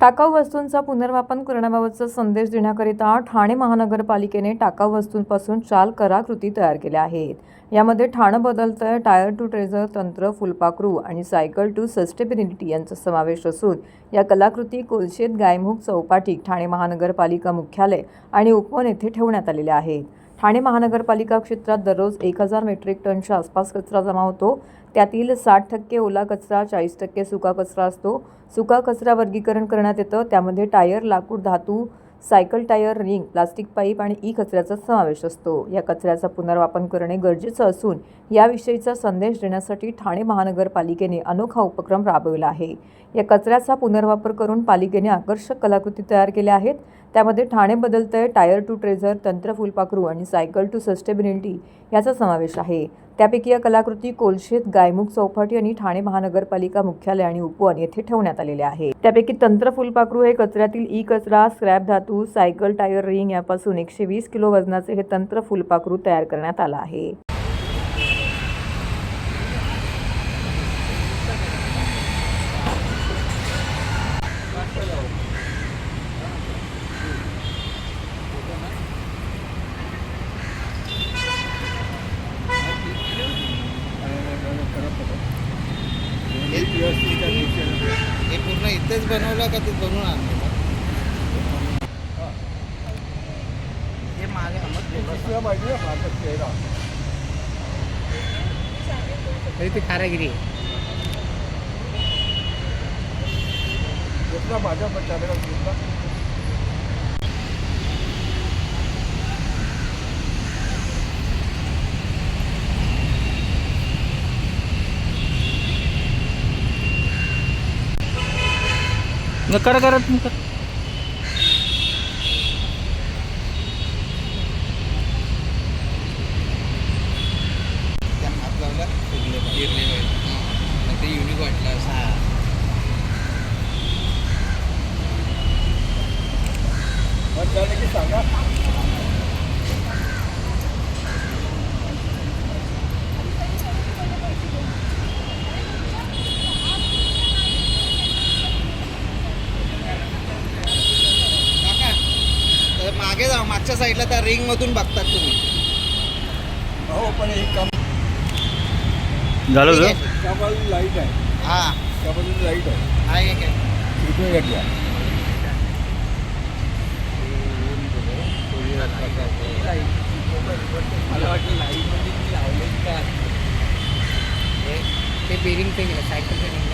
टाकाऊ वस्तूंचा पुनर्वापन करण्याबाबतचा संदेश देण्याकरिता ठाणे महानगरपालिकेने टाकाऊ वस्तूंपासून चाल कराकृती तयार केल्या आहेत. यामध्ये ठाणं बदलतं टायर टू ट्रेझर तंत्र फुलपाखरू आणि सायकल टू सस्टेबिलिटी यांचा समावेश असून या कलाकृती कोलशेत गायमुख चौपाटी ठाणे महानगरपालिका मुख्यालय आणि उपवन येथे ठेवण्यात आलेल्या आहेत. ठाणे महानगरपालिका क्षेत्रात दररोज एक हजार मेट्रिक टनच्या आसपास कचरा जमा होतो. त्यातील साठ टक्के ओला कचरा चाळीस टक्के सुका कचरा असतो. सुका कचरा वर्गीकरण करण्यात येतं. त्यामध्ये टायर लाकूड धातू cycle tyre ring plastic pipe आणि ई कचऱ्याचा समावेश असतो. या कचऱ्याचा पुनर्वापर करणे गरजेचं असून याविषयीचा संदेश देण्यासाठी ठाणे महानगरपालिकेने अनोखा उपक्रम राबविला आहे. या कचऱ्याचा पुनर्वापर करून पालिकेने आकर्षक कलाकृती तयार केल्या आहेत. त्यामध्ये ठाणे बदलतंय टायर टू ट्रेझर तंत्र फुलपाखरू आणि सायकल टू सस्टेबिलिटी याचा समावेश आहे. त्यापैकी या कलाकृती कोलशेत गायमुख चौपाटी आणि ठाणे महानगरपालिका मुख्यालय आणि उपवन येथे ठेवण्यात आलेल्या आहे त्यापैकी तंत्र फुलपाखरू हे कचऱ्यातील ई कचरा स्क्रॅप धातू सायकल टायर रिंग यापासून एकशे वीस किलो वजनाचे हे तंत्र फुलपाखरू तयार करण्यात आलं आहे. हे पूर्ण इथेच बनवलं का ते बनवून आणलं? हे मागे तरी ती कारागिरी आहे. माझ्या चालेल. मग करा करा तुम्ही करा. त्या हात लावला फिरले फिरले पाहिजे ते युनिक वाटलं असं झालं की सांगा काका तर मागे जा मागच्या साईडला त्या रिंग मधून बघतात तुम्ही. हो पण एक काम झालं ठीक होतं? आहे. त्या बाजूला लाइट आहे. हा. त्या बाजूला लाइट आहे आहे. काय मला वाटलं लाईव्हमध्ये काय? हे ते बेरिंग ते गेलं सायकलचं